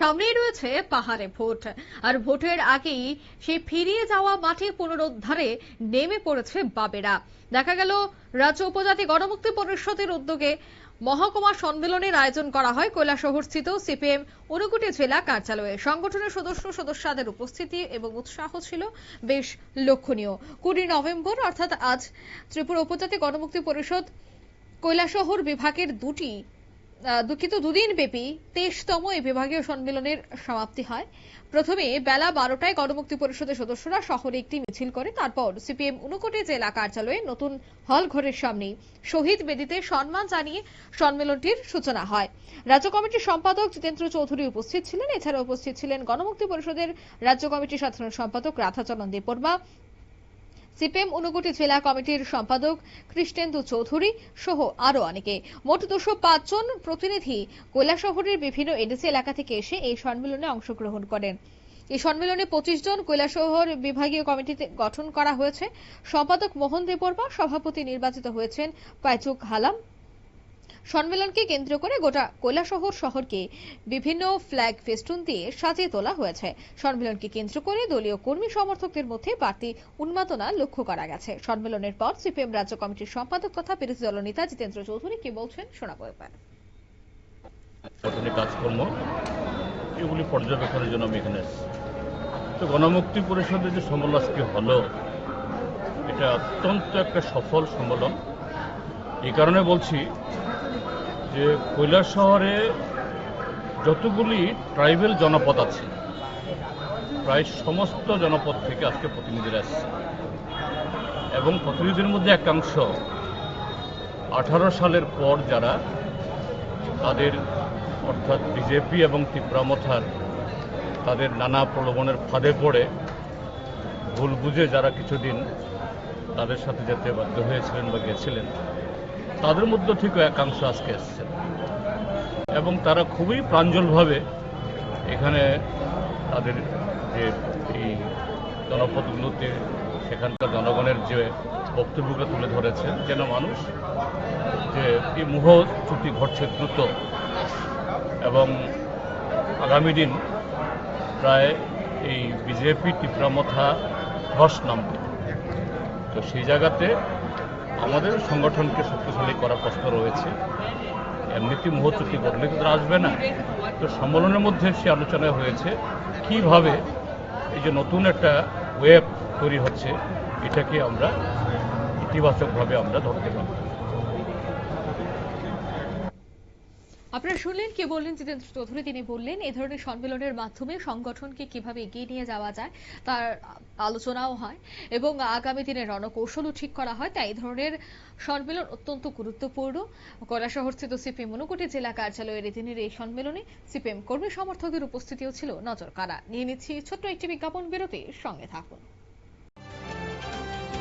সামনেই রয়েছে পাহাড়ে ভোট। আর ভোটের আগেই সেই ফিরিয়ে যাওয়া মাটি পুনরুদ্ধারে নেমে পড়েছে বাবেরা। দেখা গেল, রাজ্য উপজাতি গণমুক্তি পরিষদের উদ্যোগে মহকুমা সম্মেলনের আয়োজন করা হয় কৈলাসহর স্থিত সিপিএম ঊনকোটি জেলা কার্যালয়ে। সংগঠনের সদস্য সদস্যদের উপস্থিতি এবং উৎসাহ ছিল বেশ লক্ষণীয়। কুড়ি নভেম্বর, অর্থাৎ আজ, ত্রিপুরা উপজাতি গণমুক্তি পরিষদ কৈলাসহর বিভাগের দুটি দুঃখিত, দুদিন ব্যাপী তেইশতম এই বিভাগীয় সম্মেলনের সমাপ্তি হয়। প্রথমে বেলা বারোটায় গণমুক্তি পরিষদের সদস্যরা শহরে একটি মিছিল করে, তারপর সিপিএম উনকোটি জেলা কার্যালয়ে নতুন হল ঘরের সামনে শহীদ বেদিতে সম্মান জানিয়ে সম্মেলনটির সূচনা হয়। রাজ্য কমিটির সম্পাদক জিতেন্দ্র চৌধুরী উপস্থিত ছিলেন। এছাড়া উপস্থিত ছিলেন গণমুক্তি পরিষদের রাজ্য কমিটির সাধারণ সম্পাদক রাধাচরণ দেববর্মা সিপিএম ঊনকোটি জেলা কমিটির সম্পাদক কৃষ্ণেন্দু চৌধুরী সহ আরও অনেকে। মোট দুশো জন প্রতিনিধি কৈলাসহরের বিভিন্ন এডিসি এলাকা থেকে এসে এই সম্মেলনে অংশগ্রহণ করেন। এই সম্মেলনে পঁচিশ জন কৈলাসহর বিভাগীয় কমিটিতে গঠন করা হয়েছে। সম্পাদক মোহন দেববর্মা সভাপতি নির্বাচিত হয়েছেন পাইচুক হালাম সম্মেলনকে কেন্দ্র করে গোটা কৈলাসহর শহরকে বিভিন্ন ফ্ল্যাগ ফেস্টুন দিয়ে সাজিয়ে তোলা হয়েছে। সম্মেলনকে কেন্দ্র করে দলীয় কর্মী সমর্থকদের মধ্যে বাড়তি উন্মাদনা লক্ষ্য করা গেছে। সম্মেলনের পর সিপিএম রাজ্য কমিটির সম্পাদক তথা বিরোধী দলনেতা জিতেন্দ্র চৌধুরী কি বলছেন শোনাবো এবার। কাজকর্ম, এগুলি পর্যবেক্ষণের জন্য আমি এখানে তো গণমুক্তি পরিষদের যে সম্মেলন আজকে হলো, এটা অত্যন্ত একটা সফল সম্মেলন। এই কারণে বলছি যে কৈলাস শহরে যতগুলি ট্রাইবেল জনপদ আছে, প্রায় সমস্ত জনপদ থেকে আজকে প্রতিনিধিরা এসছে এবং প্রতিনিধির মধ্যে একাংশ আঠারো সালের পর যারা তাদের অর্থাৎ বিজেপি এবং তীব্রামথার তাদের নানা প্রলোভনের ফাঁদে পড়ে ভুল বুঝে যারা কিছুদিন তাদের সাথে যেতে বাধ্য হয়েছিলেন বা গেছিলেন তাদের মধ্যে থেকে একাংশ আজকে এসছেন এবং তারা খুবই প্রাঞ্জলভাবে এখানে তাদের যে এই জনপদগুলোতে সেখানকার জনগণের যে বক্তব্যগুলো তুলে ধরেছেন যেন মানুষ যে এই মুহ চুক্তি ঘটছে দ্রুত। এবং আগামী দিন প্রায় এই বিজেপি তীব্রামথা ধস নামবে। তো সেই জায়গাতে আমাদের সংগঠনকে শক্তিশালী করার প্রশ্ন রয়েছে। এমনিতে মুহূর্তটি বদলে তো তারা আসবে না। তো সম্মেলনের মধ্যে সে আলোচনা হয়েছে, কীভাবে এই যে নতুন একটা ওয়েব তৈরি হচ্ছে, এটাকে আমরা ইতিবাচকভাবে আমরা ধরতে পারি আপনারা শুনলেন, কি বললেন, জিতেন্দ্র চৌধুরী, তিনি বললেন এই ধরনের সম্মেলনের মাধ্যমে সংগঠনকে কীভাবে এগিয়ে নিয়ে যাওয়া যায়, তার আলোচনাও হয় এবং আগামী দিনে রণকৌশলও ঠিক করা হয়। তাই এই ধরনের সম্মেলন অত্যন্ত গুরুত্বপূর্ণ। কৈলাসহরস্থিত সিপিএম ঊনকোটি জেলা কার্যালয়ের এই দিনের এই সম্মেলনে সিপিএম কর্মী সমর্থকদের উপস্থিতিও ছিল নজর কাড়া নিয়ে নিচ্ছি ছোট্ট একটি বিজ্ঞাপন বিরতি সঙ্গে থাকুন।